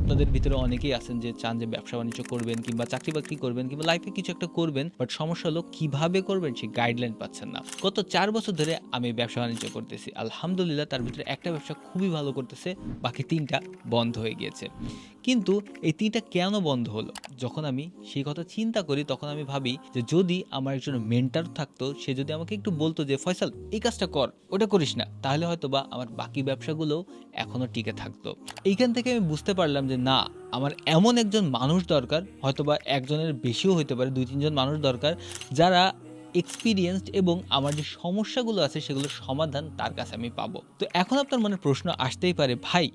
আপনাদের ভিতরে অনেকেই আছেন যে চান যে ব্যবসা বাণিজ্য করবেন কিংবা চাকরি বাকরি করবেন কিংবা লাইফে কিছু একটা করবেন বাট সমস্যা হলো কীভাবে করবেন সেই গাইডলাইন পাচ্ছেন না। গত চার বছর ধরে আমি ব্যবসা বাণিজ্য করতেছি। আলহামদুলিল্লাহ তার ভিতরে একটা ব্যবসা খুবই ভালো করতেছে, বাকি তিনটা বন্ধ হয়ে গিয়েছে। কিন্তু এই তিনটা কেন বন্ধ হলো? যখন আমি সেই কথা চিন্তা করি, তখন আমি ভাবি যে যদি আমার একজন মেন্টার থাকতো, সে যদি আমাকে একটু বলতো যে, ফয়সাল, এই কাজটা কর, ওটা করিস না, তাহলে হয়তো বা আমার বাকি ব্যবসাগুলো এখনও টিকে থাকতো। এইখান থেকে আমি বুঝতে পারলাম যে না, আমার এমন একজন মানুষ দরকার হয়তো বা একজনের বেশিও হতে পারে, দুই, তিনজন মানুষ দরকার, যারা এক্সপিরিয়েন্সড এবং আমার যে সমস্যাগুলো আছে সেগুলোর সমাধান তার কাছে আমি পাবো। তো এখন আপনার মনে প্রশ্ন আসতেই পারে, ভাই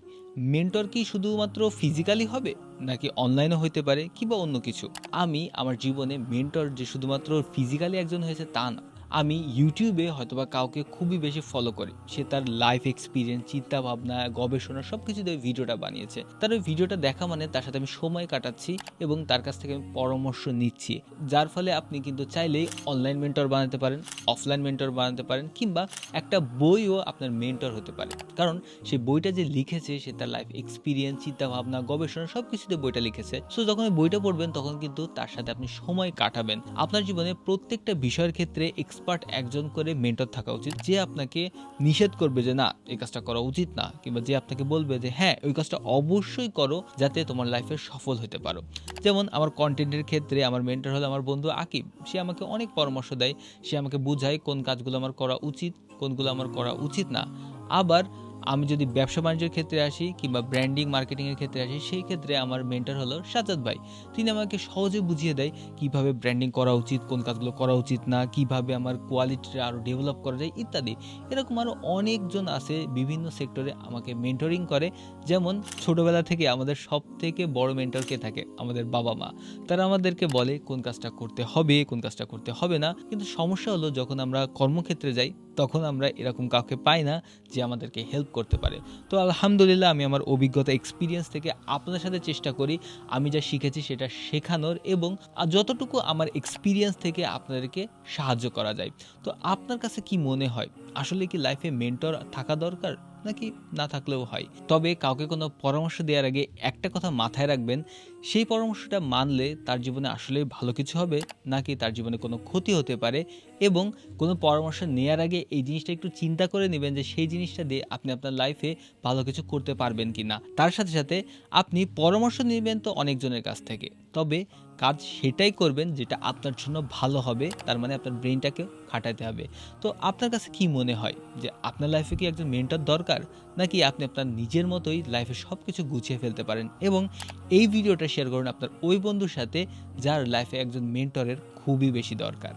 মেন্টর কি শুধুমাত্র ফিজিক্যালি হবে, নাকি অনলাইনে হতে পারে, কিংবা অন্য কিছু? আমি আমার জীবনে মেন্টর যে শুধুমাত্র ফিজিক্যালি একজন হয়েছে তা না। আমি ইউটিউবে হয়তোবা কাউকে খুবই বেশি ফলো করি। সে তার লাইফ এক্সপিরিয়েন্স চিন্তাভাবনা, গবেষণা সব কিছু দিয়ে ভিডিওটা বানিয়েছে। তার ওই ভিডিওটা দেখা মানে তার সাথে আমি সময় কাটাচ্ছি এবং তার কাছ থেকে আমি পরামর্শ নিচ্ছি। যার ফলে আপনি কিন্তু চাইলেই অনলাইন মেন্টর বানাতে পারেন অফলাইন মেন্টর বানাতে পারেন কিংবা একটা বইও আপনার মেন্টর হতে পারে। কারণ সে বইটা যে লিখেছে, সে তার লাইফ এক্সপিরিয়েন্স চিন্তাভাবনা, গবেষণা সব কিছুতে বইটা লিখেছে। সো যখন এই বইটা পড়বেন, তখন কিন্তু তার সাথে আপনি সময় কাটাবেন। আপনার জীবনে প্রত্যেকটা বিষয়ের ক্ষেত্রে এক্সপার্ট একজন করে মেন্টর থাকা উচিত, যে আপনাকে নিষেধ করবে যে না, এই কাজটা করা উচিত না, কিংবা যে আপনাকে বলবে যে হ্যাঁ ওই কাজটা অবশ্যই করো যাতে তোমার লাইফে সফল হতে পারো। যেমন আমার কন্টেন্টের ক্ষেত্রে আমার মেন্টর হলো আমার বন্ধু আকিব সে আমাকে অনেক পরামর্শ দেয়, সে আমাকে বোঝায় কোন কাজগুলো আমার করা উচিত, কোনগুলো আমার করা উচিত না। আবার আমি যদি ব্যবসা বাণিজ্যের ক্ষেত্রে আসি কিংবা ব্র্যান্ডিং মার্কেটিংয়ের ক্ষেত্রে আসি, সেই ক্ষেত্রে আমার মেন্টার হলো সাজাদ ভাই। তিনি আমাকে সহজে বুঝিয়ে দেয় কীভাবে ব্র্যান্ডিং করা উচিত, কোন কাজগুলো করা উচিত না, কীভাবে আমার কোয়ালিটিটা আরও ডেভেলপ করা যায়, ইত্যাদি। এরকম আরও অনেকজন আছে বিভিন্ন সেক্টরে আমাকে মেন্টরিং করে। যেমন ছোটোবেলা থেকে আমাদের সব থেকে বড় মেন্টর কে থাকে? আমাদের বাবা মা। তারা আমাদেরকে বলে কোন কাজটা করতে হবে, কোন কাজটা করতে হবে না। কিন্তু সমস্যা হলো যখন আমরা কর্মক্ষেত্রে যাই তখন আমরা এরকম কাউকে পাই না যে আমাদেরকে হেল্প করতে পারে। তো আলহামদুলিল্লাহ আমি আমার অভিজ্ঞতা এক্সপিরিয়েন্স থেকে আপনার সাথে চেষ্টা করি। আমি যা শিখেছি সেটা শেখানোর এবং যতটুকু আমার এক্সপিরিয়েন্স থেকে আপনাদেরকে সাহায্য করা যায়। তো আপনার কাছে কি মনে হয়? আসলে কি লাইফে মেন্টর থাকা দরকার? নাকি না থাকলেও হয়? তবে কাউকে কোনো পরামর্শ দেওয়ার আগে একটা কথা মাথায় রাখবেন, সেই পরামর্শটা মানলে তার জীবনে আসলে ভালো কিছু হবে, নাকি তার জীবনে কোনো ক্ষতি হতে পারে? এবং কোনো পরামর্শ নেওয়ার আগে এই জিনিসটা একটু চিন্তা করে নেবেন যে সেই জিনিসটা দিয়ে আপনি আপনার লাইফে ভালো কিছু করতে পারবেন কি না তার সাথে সাথে আপনি পরামর্শ নেবেন তো অনেকজনের কাছ থেকে। তবে কাজ সেটাই করবেন যেটা আপনার জন্য ভালো হবে, তার মানে আপনার ব্রেনটাকে খাটাতে হবে। তো আপনার কাছে কি মনে হয়? যে আপনার লাইফে কি একজন মেন্টর দরকার? নাকি আপনি আপনার নিজের মতোই লাইফে সব কিছু গুছিয়ে ফেলতে পারেন? এবং এই ভিডিওটা শেয়ার করুন আপনার ওই বন্ধুর সাথে, যার লাইফে একজন মেন্টরের খুবই বেশি দরকার।